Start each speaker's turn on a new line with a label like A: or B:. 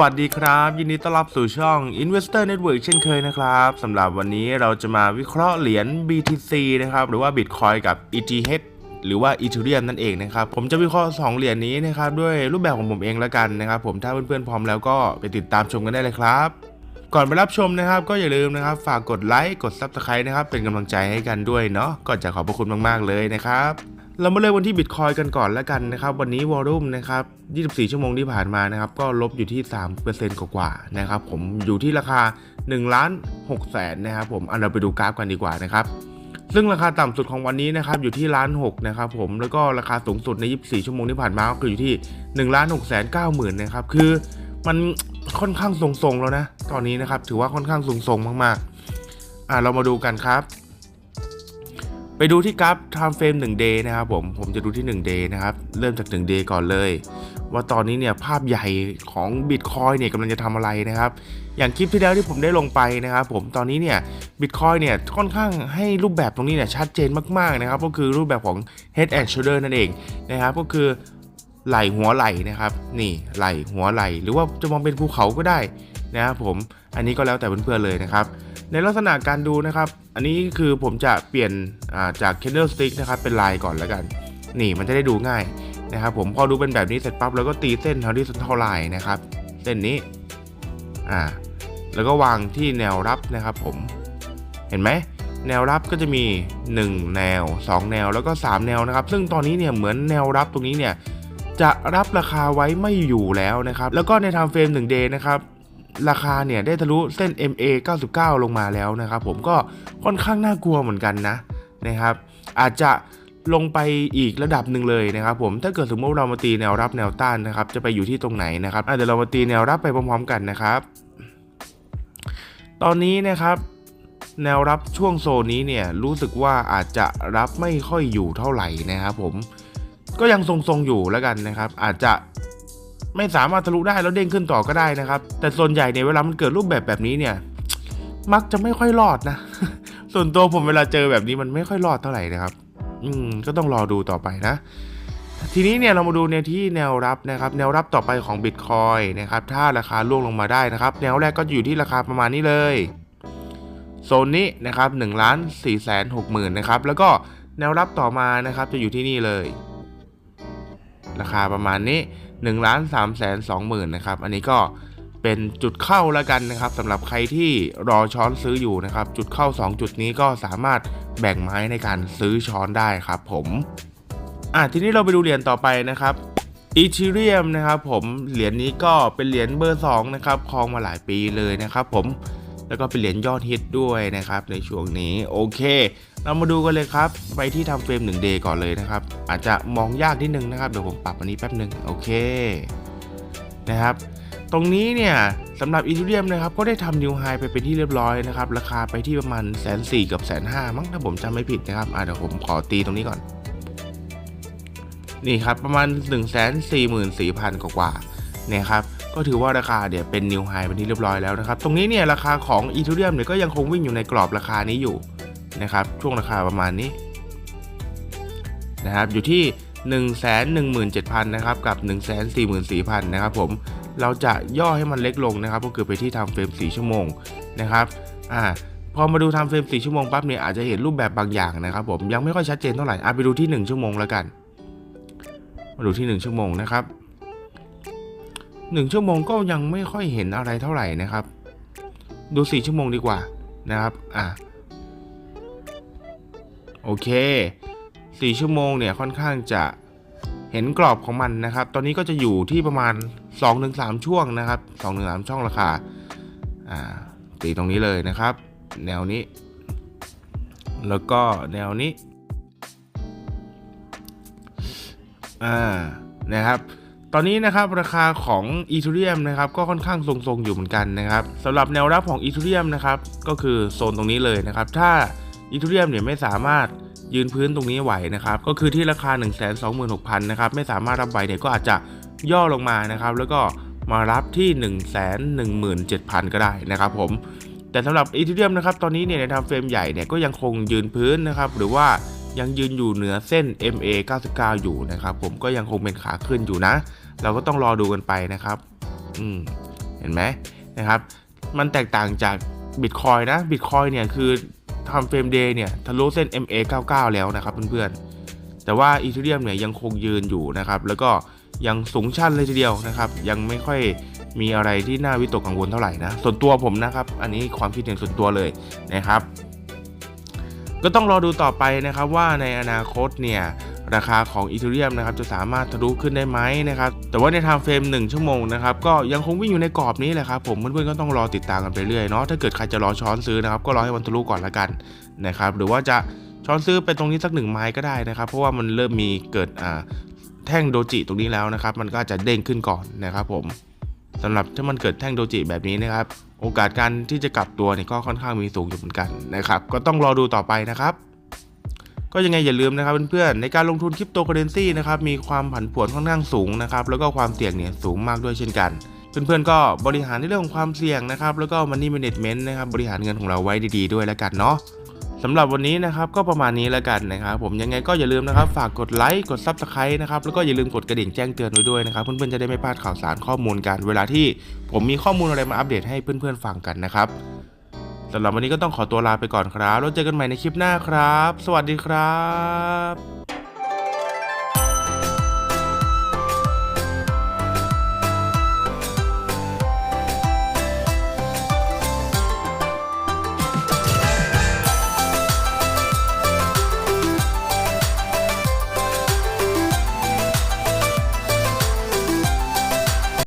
A: วัสดีครับ ยินดีต้อนรับสู่ช่อง Investor Network เช่นเคยนะครับสำหรับวันนี้เราจะมาวิเคราะห์เหรียญ BTC นะครับ หรือว่า Bitcoin กับ ETH หรือว่า Ethereum นั่นเองนะครับ ผมจะวิเคราะห์2เหรียญนี้นะครับ ด้วยรูปแบบของผมเองแล้วกันนะครับ ผมถ้าเพื่อนๆพร้อมแล้วก็ไปติดตามชมกันได้เลยครับ ก่อนไปรับชมนะครับ ก็อย่าลืมนะครับ ฝากกดไลค์กด Subscribe นะครับเป็นกำลังใจให้กันด้วยเนาะก็จะขอบพระคุณมากๆเลยนะครับ เรามาเริ่มวันที่บิตคอยกันก่อนแล้วกันนะครับวันนี้วอลุ่มนะครับ 24 ชั่วโมงที่ผ่านมานะครับก็ลบอยู่ที่ 3%กว่าๆนะครับผมอยู่ที่ราคา1ล้าน6แสนนะครับผมเอาเราไปดูกราฟกันดีกว่านะครับซึ่งราคาต่ำสุดของวันนี้นะครับอยู่ที่ล้าน6นะครับผมแล้วก็ราคาสูงสุดใน 24 ชั่วโมงที่ผ่านมาก็คืออยู่ที่1ล้าน6แสน9หมื่นนะครับคือมันค่อนข้างทรงๆแล้วนะ ตอนนี้นะครับถือว่าค่อนข้างทรงๆมากๆอ่าเรามาดูกันครับ ไปดูที่กราฟ time frame 1 day นะครับผม ผมจะดูที่ 1 day นะครับ เริ่มจาก 1 day ก่อนเลย ว่าตอนนี้เนี่ยภาพใหญ่ของ Bitcoin เนี่ยกำลังจะทำอะไรนะครับ อย่างคลิปที่แล้วที่ผมได้ลงไปนะครับผม ตอนนี้เนี่ย Bitcoin เนี่ยค่อนข้างให้รูปแบบตรงนี้เนี่ยชัดเจนมากๆนะครับ ก็คือรูปแบบของ head and shoulder นั่นเองนะครับ ก็คือไหล่หัวไหล่นะครับ นี่ไหล่หัวไหล่หรือว่าจะมองเป็นภูเขาก็ได้นะครับผม อันนี้ก็แล้วแต่เพื่อนๆเลยนะครับ ในลักษณะการดูนะครับ อันนี้คือผมจะเปลี่ยนจาก candlestick นะครับเป็นลายก่อนแล้วกัน นี่มันจะได้ดูง่ายนะครับผมพอดูเป็นแบบนี้เสร็จปั๊บแล้วก็ตีเส้น horizontal line นะครับ เส้นนี้อ่าแล้วก็วางที่แนวรับนะครับผมเห็นไหมแนวรับก็จะมี 1 แนว 2 แนวแล้วก็ 3 แนวนะครับ ซึ่งตอนนี้เนี่ยเหมือนแนวรับตรงนี้เนี่ยจะรับราคาไว้ไม่อยู่แล้วนะครับ แล้วก็ใน time frame 1 day นะครับ ราคาเนี่ยได้ทะลุเส้น MA 99 ลงมาแล้วนะครับ ผมก็ค่อนข้างน่ากลัวเหมือนกันนะนะครับ อาจจะลงไปอีกระดับหนึ่งเลยนะครับ ผมถ้าเกิดสมมติเรามาตีแนวรับแนวต้านนะครับ จะไปอยู่ที่ตรงไหนนะครับอาจจะเรามาตีแนวรับไปพร้อมๆกันนะครับ ตอนนี้นะครับ แนวรับช่วงโซนนี้เนี่ยรู้สึกว่าอาจจะรับไม่ค่อยอยู่เท่าไหร่นะครับ ผมก็ยังทรงๆอยู่แล้วกันนะครับ อาจจะ ไม่สามารถทะลุได้แล้วเด้งขึ้นต่อก็ได้นะครับ แต่ส่วนใหญ่เนี่ยเวลามันเกิดรูปแบบแบบนี้เนี่ย มักจะไม่ค่อยรอดนะ ส่วนตัวผมเวลาเจอแบบนี้มันไม่ค่อยรอดเท่าไหร่นะครับ อืมก็ต้องรอดูต่อไปนะทีนี้เนี่ยเรามาดูในที่แนวรับนะครับ แนวรับต่อไปของ Bitcoin นะครับ ถ้าราคาล่วงลงมาได้นะครับ แนวแรกก็อยู่ที่ราคาประมาณนี้เลยโซนนี้นะครับ1ล้าน4แสน6หมื่นนะครับ แล้วก็แนวรับต่อมานะครับจะอยู่ที่นี่เลย ราคาประมาณนี้ 1ล้าน3แสน2หมื่นนะครับ อันนี้ก็เป็นจุดเข้าแล้วกันนะครับสำหรับใครที่รอช้อนซื้ออยู่นะครับ จุดเข้า 2 จุดนี้ก็สามารถแบ่งไม้ในการซื้อช้อนได้ครับผมอะทีนี้เราไปดูเหรียญต่อไปนะครับอีทีเรียมนะครับผมเหรียญนี้ก็เป็นเหรียญเบอร์2นะครับครองมาหลายปีเลยนะครับผม แล้วก็เป็นเหรียญยอดฮิตด้วยนะครับในช่วงนี้โอเค เรามาดูกันเลยครับ ไปที่ทำเฟรม1 day ก่อนเลยนะครับ อาจจะมองยากนิดนึงนะครับ เดี๋ยวผมปรับอันนี้แป๊บหนึ่งโอเคนะครับตรงนี้เนี่ยสำหรับอีทูเรียมนะครับก็ได้ทำนิวไฮไปเป็นที่เรียบร้อยนะครับ ราคาไปที่ประมาณแสนสี่กับแสนห้ามั้งถ้าผมจำไม่ผิดนะครับอะเดี๋ยวผมขอตีตรงนี้ก่อน นี่ครับประมาณ1นึ่งแสนสี่หมื่นสี่พันกว่าๆเนี่ยครับ ก็ถือว่าราคาเดี๋ยเป็นนิวไฮเป็นที่เรียบร้อยแล้วนะครับ ตรงนี้เนี่ยราคาของอีทูเรียมเนี่ยก็ยังคงวิ่งอยู่ในกรอบราคานี้อยู่นะครับ ช่วงราคาประมาณนี้นะครับ อยู่ที่ 1 1 7 0 0 0นะครับกับ 1 4 4 0 0 0นะครับผม เราจะย่อให้มันเล็กลงนะครับ ก็คือไปที่ทำเฟรม4ชั่วโมงนะครับ อ่า พอมาดูทำเฟรม4ชั่วโมงปั๊บเนี่ยอาจจะเห็นรูปแบบบางอย่างนะครับผม ยังไม่ค่อยชัดเจนเท่าไหร่ อะไปดูที่ 1 ชั่วโมงแล้วกัน มาดูที่ 1 ชั่วโมงนะครับ 1 ชั่วโมงก็ยังไม่ค่อยเห็นอะไรเท่าไหร่นะครับ ดู 4 ชั่วโมงดีกว่านะครับอ่าโอเค 4 ชั่วโมงเนี่ยค่อนข้างจะเห็นกรอบของมันนะครับ ตอนนี้ก็จะอยู่ที่ประมาณ 2-3 ช่วงนะครับ 2-3 ช่องราคาอ่าตีตรงนี้เลยนะครับ แนวนี้ แล้วก็แนวนี้อ่านะครับ ตอนนี้นะครับราคาของอีเทเรียมนะครับก็ค่อนข้างทรงๆอยู่เหมือนกันนะครับสำหรับแนวรับของอีเทเรียมนะครับก็คือโซนตรงนี้เลยนะครับถ้าอีเทเรียมเนี่ยไม่สามารถยืนพื้นตรงนี้ไหวนะครับก็คือที่ราคา 1 2 6 0 0 0นะครับไม่สามารถรับไหวเนี่ยก็อาจจะย่อลงมานะครับแล้วก็มารับที่ 1 1 7 0 0 0 ก็ได้นะครับผมแต่สำหรับอีเทเรียมนะครับตอนนี้เนี่ยในทำเฟรมใหญ่เนี่ยก็ยังคงยืนพื้นนะครับหรือว่ายังยืนอยู่เหนือเส้น MA 99 อยู่นะครับผมก็ยังคงเป็นขาขึ้นอยู่นะ เราก็ต้องรอดูกันไปนะครับ อืม เห็นไหมนะครับ มันแตกต่างจากบิตคอยนะบิตคอยเนี่ยคือทำเฟรมเดย์เนี่ยทะลุเส้น MA 99 แล้วนะครับเพื่อนๆ แต่ว่าอีเทเรียมเนี่ยยังคงยืนอยู่นะครับ แล้วก็ยังสูงชันเลยทีเดียวนะครับ ยังไม่ค่อยมีอะไรที่น่าวิตกกังวลเท่าไหร่นะ ส่วนตัวผมนะครับ อันนี้ความคิดเห็นส่วนตัวเลยนะครับ ก็ต้องรอดูต่อไปนะครับว่าในอนาคตเนี่ย ราคาของอีเทเรียมนะครับจะสามารถทะลุขึ้นได้ไหมนะครับแต่ว่าในทม์เฟรม1ชั่วโมงนะครับก็ยังคงวิ่งอยู่ในกรอบนี้แหละครับผมเพื่อนๆก็ต้องรอติดตามกันไปเรื่อยเนาะถ้าเกิดใครจะรอช้อนซื้อนะครับก็รอให้มันทะลุก่อนละกันนะครับหรือว่าจะช้อนซื้อไปตรงนี้สักหนึ่งไม้ก็ได้นะครับ เพราะว่ามันเริ่มมีเกิดอ่าแท่งโดจิตรงนี้แล้วนะครับ มันก็จะเด้งขึ้นก่อนนะครับผมสำหรับถ้ามันเกิดแท่งโดจิแบบนี้นะครับ โอกาสการที่จะกลับตัวเนี่ยก็ค่อนข้างมีสูงอยู่เหมือนกันนะครับ ก็ต้องรอดูต่อไปนะครับ ก็ยังไงอย่าลืมนะครับเพื่อนๆในการลงทุนคริปโตเคอเรนซีนะครับมีความผันผวนค่อนข้างสูงนะครับแล้วก็ความเสี่ยงเนี่ยสูงมากด้วยเช่นกัน เพื่อนๆก็บริหารในเรื่องของความเสี่ยงนะครับแล้วก็ money management นะครับบริหารเงินของเราไว้ดีๆด้วยแล้วกันเนาะสำหรับวันนี้นะครับก็ประมาณนี้แล้วกันนะครับผมยังไงก็อย่าลืมนะครับฝากกดไลค์กด Subscribe นะครับแล้วก็อย่าลืมกดกระดิ่งแจ้งเตือนไว้ด้วยนะครับเพื่อนๆจะได้ไม่พลาดข่าวสารข้อมูลกันเวลาที่ผมมีข้อมูลอะไรมาอัปเดตให้เพื่อนๆฟังกันนะครับ สำหรับวันนี้ก็ต้องขอตัวลาไปก่อนครับ แล้วเจอกันใหม่ในคลิปหน้าครับ สวัสดีครับ